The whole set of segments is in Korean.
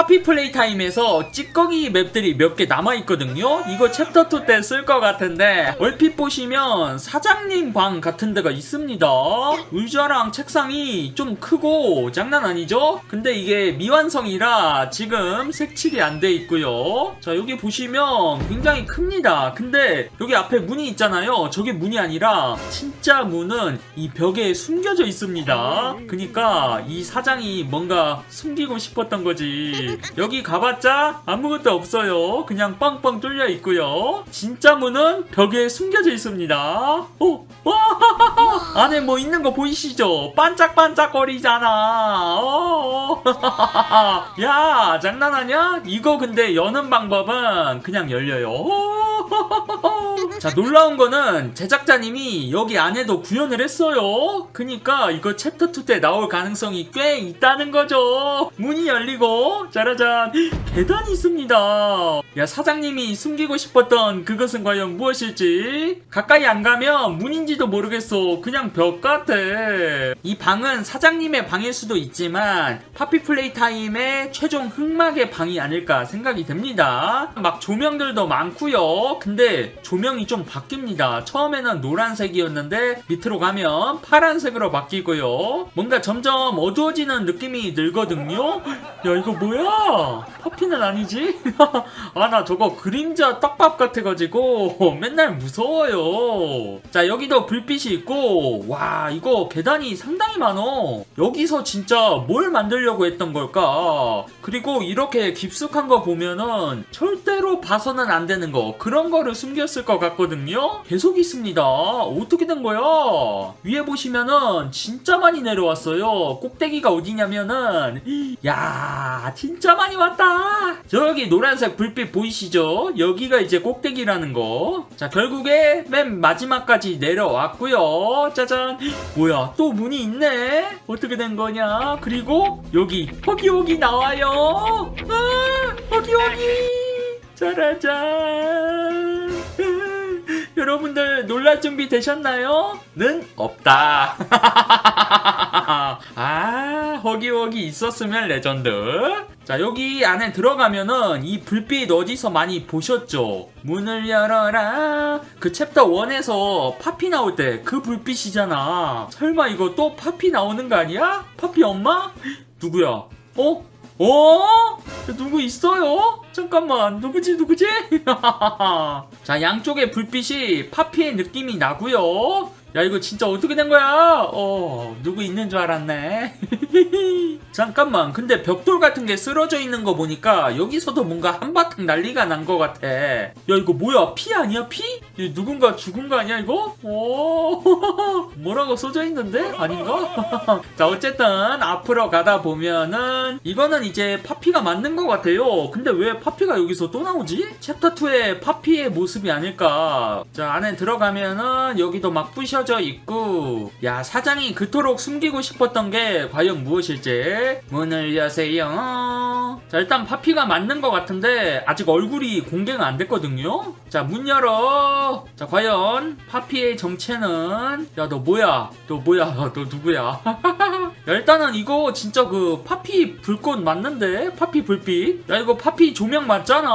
파피 플레이 타임에서 찌꺼기 맵들이 몇 개 남아있거든요? 이거 챕터 2 때 쓸 것 같은데, 얼핏 보시면 사장님 방 같은 데가 있습니다. 의자랑 책상이 좀 크고 장난 아니죠? 근데 이게 미완성이라 지금 색칠이 안 돼 있고요. 자, 여기 보시면 굉장히 큽니다. 근데 여기 앞에 문이 있잖아요. 저게 문이 아니라 진짜 문은 이 벽에 숨겨져 있습니다. 그니까 이 사장이 뭔가 숨기고 싶었던 거지. 여기 가봤자 아무것도 없어요. 그냥 빵빵 뚫려 있고요. 진짜 문은 벽에 숨겨져 있습니다. 어, 와, 안에 뭐 있는 거 보이시죠? 반짝반짝거리잖아. 어, 야, 장난하냐? 이거 근데 여는 방법은 그냥 열려요. 자, 놀라운 거는 제작자님이 여기 안에도 구현을 했어요. 그니까 이거 챕터 2 때 나올 가능성이 꽤 있다는 거죠. 문이 열리고, 짜라잔, 계단이 있습니다. 야, 사장님이 숨기고 싶었던 그것은 과연 무엇일지? 가까이 안 가면 문인지도 모르겠어. 그냥 벽 같아. 이 방은 사장님의 방일 수도 있지만, 파피 플레이 타임의 최종 흑막의 방이 아닐까 생각이 됩니다. 막 조명들도 많고요. 근데 조명이 좀 바뀝니다. 처음에는 노란색이었는데 밑으로 가면 파란색으로 바뀌고요. 뭔가 점점 어두워지는 느낌이 들거든요. 야 이거 뭐야? 퍼피는 아니지? 아 나 저거 그림자 떡밥 같아가지고 맨날 무서워요. 자 여기도 불빛이 있고 와 이거 계단이 상당히 많어. 여기서 진짜 뭘 만들려고 했던 걸까? 그리고 이렇게 깊숙한 거 보면은 절대로 봐서는 안 되는 거 그런 거를 숨겼을 것 같거든요. 계속 있습니다. 어떻게 된 거야? 위에 보시면은 진짜 많이 내려왔어요. 꼭대기가 어디냐면은 야 진짜 많이 왔다. 저기 노란색 불빛 보이시죠? 여기가 이제 꼭대기라는 거. 자 결국에 맨 마지막까지 내려왔고요. 짜잔. 뭐야 또 문이 있네. 어떻게 된 거냐? 그리고 여기 허기허기 나와요. 아 허기허기. 짜라잔. 여러분들 놀랄 준비 되셨나요? 는 없다. 아, 허기허기 있었으면 레전드. 자, 여기 안에 들어가면은 이 불빛 어디서 많이 보셨죠? 문을 열어라. 그 챕터 1에서 파피 나올 때 그 불빛이잖아. 설마 이거 또 파피 나오는 거 아니야? 파피 엄마? 누구야? 어? 어? 누구 있어요? 잠깐만 누구지 누구지? 자 양쪽에 불빛이 파피의 느낌이 나고요. 야 이거 진짜 어떻게 된 거야? 어 누구 있는 줄 알았네. 잠깐만 근데 벽돌 같은 게 쓰러져 있는 거 보니까 여기서도 뭔가 한바탕 난리가 난것 같아. 야 이거 뭐야 피 아니야 피? 이거 누군가 죽은 거 아니야 이거? 오 뭐라고 써져 있는데 아닌가? 자 어쨌든 앞으로 가다 보면은 이거는 이제 파피가 맞는 것 같아요. 근데 왜 파피가 여기서 또 나오지? 챕터 2의 파피의 모습이 아닐까? 자 안에 들어가면은 여기도 막 부셔져 있고 야 사장이 그토록 숨기고 싶었던 게 과연 무엇일지 문을 여세요. 자 일단 파피가 맞는 것 같은데 아직 얼굴이 공개가 안 됐거든요. 자 문 열어. 자 과연 파피의 정체는 야 너 뭐야? 너 뭐야? 너 누구야? 야, 일단은 이거 진짜 그 파피 불꽃 맞는데? 파피 불빛? 야 이거 파피 조명 맞잖아.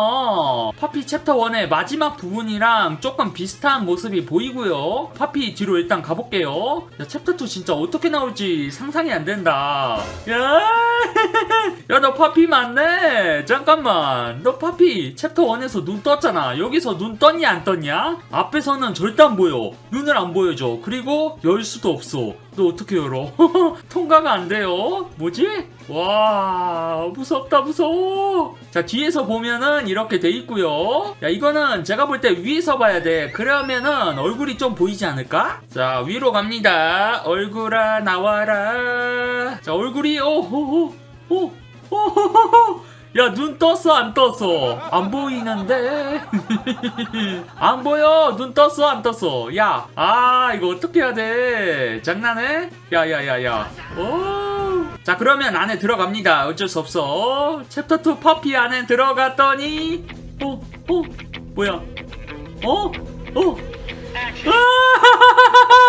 파피 챕터 1의 마지막 부분이랑 조금 비슷한 모습이 보이고요. 파피 뒤로 일단 가볼게요. 야 챕터 2 진짜 어떻게 나올지 상상이 안 된다. 야, 야 너 파피 맞네. 잠깐만, 너 파피 챕터 1에서 눈 떴잖아. 여기서 눈 떴냐 안 떴냐? 앞에서는 절대 안 보여. 눈을 안 보여줘. 그리고 열 수도 없어. 너 어떻게 열어? 통과가 안 돼요. 뭐지? 와 무섭다 무서워. 자 뒤에서 보면은 이렇게 돼 있고요. 야 이거는 제가 볼 때 위에서 봐야 돼. 그러면은 얼굴이 좀 보이지 않을까? 자 위로 갑니다. 얼굴아 나와라. 자 얼굴이 오호호 오 오호호. 야, 눈 떴어, 안 떴어? 안 보이는데? 안 보여! 눈 떴어, 안 떴어? 야, 아, 이거 어떻게 해야 돼? 장난해? 야, 야, 야, 야. 오. 자, 그러면 안에 들어갑니다. 어쩔 수 없어. 챕터 2 파피 안에 들어갔더니, 어, 어, 뭐야? 어? 어? 아!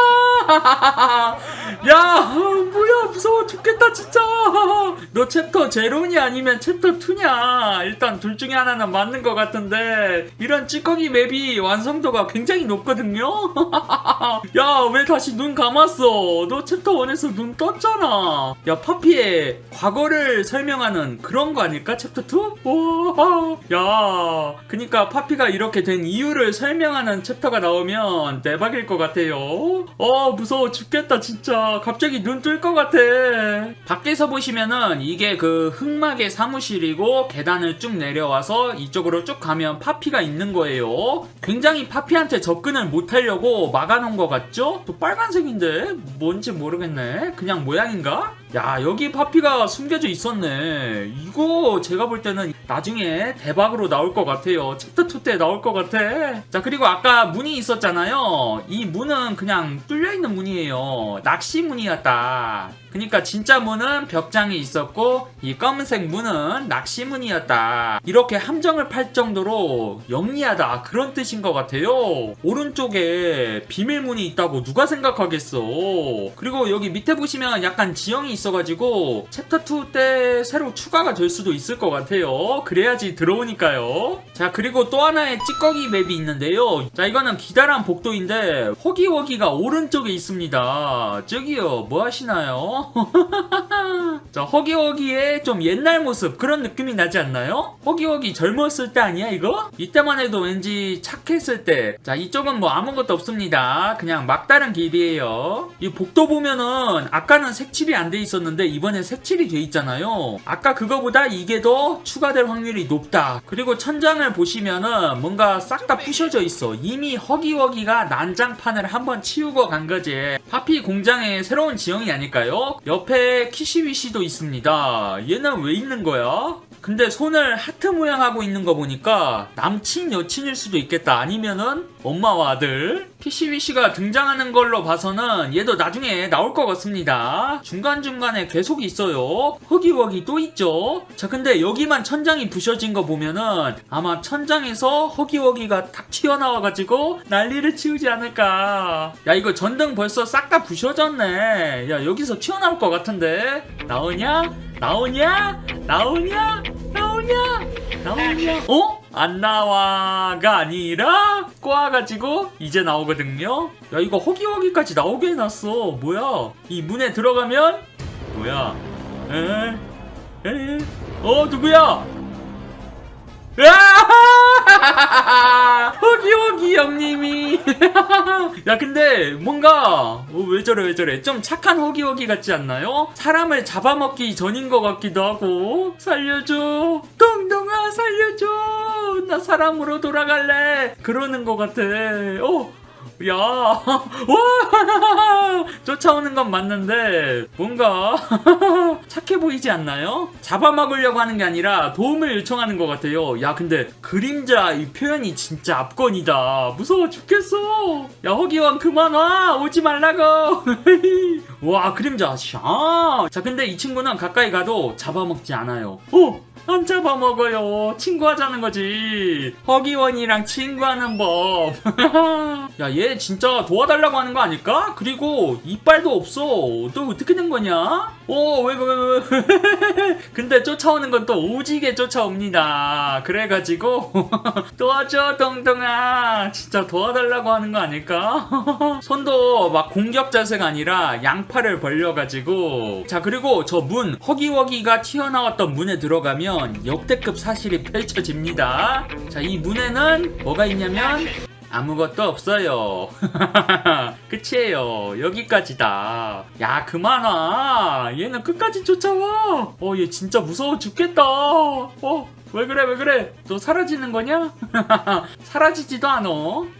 너 챕터 제로니 아니면 챕터 2냐? 일단 둘 중에 하나는 맞는 것 같은데 이런 찌꺼기 맵이 완성도가 굉장히 높거든요? 야 왜 다시 눈 감았어? 너 챕터 1에서 눈 떴잖아. 야 파피의 과거를 설명하는 그런 거 아닐까 챕터 2? 오야. 그니까 파피가 이렇게 된 이유를 설명하는 챕터가 나오면 대박일 것 같아요. 어 무서워 죽겠다 진짜. 갑자기 눈 뜰 것 같아. 밖에서 보시면은 이게 그 흑막의 사무실이고 계단을 쭉 내려와서 이쪽으로 쭉 가면 파피가 있는 거예요 굉장히 파피한테 접근을 못 하려고 막아놓은 것 같죠? 또 빨간색인데 뭔지 모르겠네 그냥 모양인가? 야 여기 파피가 숨겨져 있었네. 이거 제가 볼 때는 나중에 대박으로 나올 것 같아요. 챕터 2 때 나올 것 같아. 자 그리고 아까 문이 있었잖아요. 이 문은 그냥 뚫려있는 문이에요. 낚시 문이었다. 그러니까 진짜 문은 벽장에 있었고 이 검은색 문은 낚시 문이었다. 이렇게 함정을 팔 정도로 영리하다. 그런 뜻인 것 같아요. 오른쪽에 비밀문이 있다고 누가 생각하겠어? 그리고 여기 밑에 보시면 약간 지형이 있어가지고 챕터 2 때 새로 추가가 될 수도 있을 것 같아요. 그래야지 들어오니까요. 자 그리고 또 하나의 찌꺼기 맵이 있는데요. 자 이거는 기다란 복도인데 허기허기가 오른쪽에 있습니다. 저기요 뭐 하시나요? 자 허기허기의 좀 옛날 모습 그런 느낌이 나지 않나요? 허기허기 젊었을 때 아니야 이거? 이때만 해도 왠지 착했을 때 자 이쪽은 뭐 아무것도 없습니다. 그냥 막다른 길이에요. 이 복도 보면은 아까는 색칠이 안 돼 있 었는데 이번에 색칠이 돼 있잖아요. 아까 그거보다 이게 더 추가될 확률이 높다. 그리고 천장을 보시면은 뭔가 싹 다 부셔져 있어. 이미 허기허기가 난장판을 한번 치우고 간 거지. 파피 공장의 새로운 지형이 아닐까요? 옆에 키시위시도 있습니다. 얘는 왜 있는 거야? 근데 손을 하트 모양 하고 있는 거 보니까 남친 여친일 수도 있겠다. 아니면은 엄마와 아들 피시위시가 등장하는 걸로 봐서는 얘도 나중에 나올 것 같습니다 중간중간에 계속 있어요 허기허기 또 있죠 자 근데 여기만 천장이 부셔진 거 보면은 아마 천장에서 허기허기가 탁 튀어나와가지고 난리를 치우지 않을까 야 이거 전등 벌써 싹 다 부셔졌네 야 여기서 튀어나올 것 같은데 나오냐? 나오냐? 나오냐? 나오냐? 나오냐? 어? 안 나와가 아니라 꼬아가지고 이제 나오거든요. 야 이거 허기허기까지 나오게 해놨어. 뭐야? 이 문에 들어가면 뭐야? 에? 에? 어 누구야? 으아! 야 근데 뭔가 어, 왜 저래 왜 저래. 좀 착한 허기허기 같지 않나요? 사람을 잡아먹기 전인 것 같기도 하고. 살려줘. 동동아 살려줘. 나 사람으로 돌아갈래. 그러는 것 같아. 어 야, 와, 쫓아오는 건 맞는데 뭔가 착해 보이지 않나요? 잡아먹으려고 하는 게 아니라 도움을 요청하는 것 같아요. 야, 근데 그림자 이 표현이 진짜 압권이다. 무서워 죽겠어. 야, 허기왕 그만 와, 오지 말라고. 와, 그림자 샤. 자, 근데 이 친구는 가까이 가도 잡아먹지 않아요. 어, 안 잡아먹어요. 친구하자는 거지. 허기원이랑 친구하는 법. 야, 얘 진짜 도와달라고 하는 거 아닐까? 그리고 이 빨도 없어. 또 어떻게 된 거냐? 어, 왜, 왜, 왜, 왜. 근데 쫓아오는 건 또 오지게 쫓아옵니다. 그래가지고, 도와줘, 동동아. 진짜 도와달라고 하는 거 아닐까? 손도 막 공격 자세가 아니라 양팔을 벌려가지고. 자, 그리고 저 문, 허기허기가 튀어나왔던 문에 들어가면 역대급 사실이 펼쳐집니다. 자, 이 문에는 뭐가 있냐면, 아무것도 없어요. 끝이에요. 여기까지다. 야, 그만 와. 얘는 끝까지 쫓아와. 어, 얘 진짜 무서워 죽겠다. 어, 왜 그래, 왜 그래? 너 사라지는 거냐? 사라지지도 않아.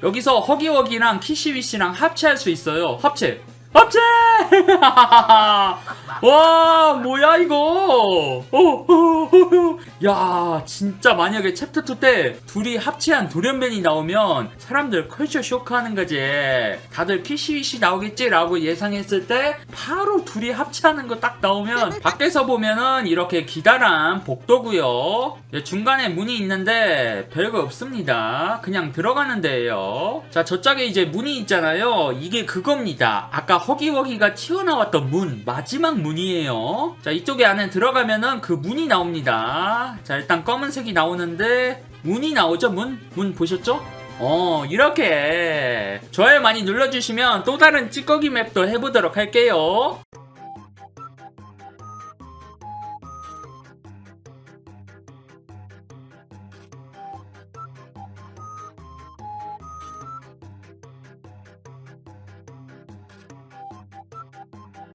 여기서 허기허기랑 키시위시랑 합체할 수 있어요. 합체. 합체! 와, 뭐야, 이거? 어, 어, 어, 야, 진짜 만약에 챕터 2 때 둘이 합체한 돌연변이 나오면 사람들 컬처 쇼크하는 거지. 다들 키시위시 나오겠지라고 예상했을 때 바로 둘이 합체하는 거 딱 나오면 밖에서 보면은 이렇게 기다란 복도고요. 예, 중간에 문이 있는데 별거 없습니다. 그냥 들어가는 데예요. 자, 저쪽에 이제 문이 있잖아요. 이게 그겁니다. 아까 허기워기가 튀어나왔던 문 마지막 문이에요 자 이쪽에 안에 들어가면은 그 문이 나옵 자 일단 검은색이 나오는데 문이 나오죠 문? 문 보셨죠? 어 이렇게 좋아요 많이 눌러주시면 또 다른 찌꺼기 맵도 해보도록 할게요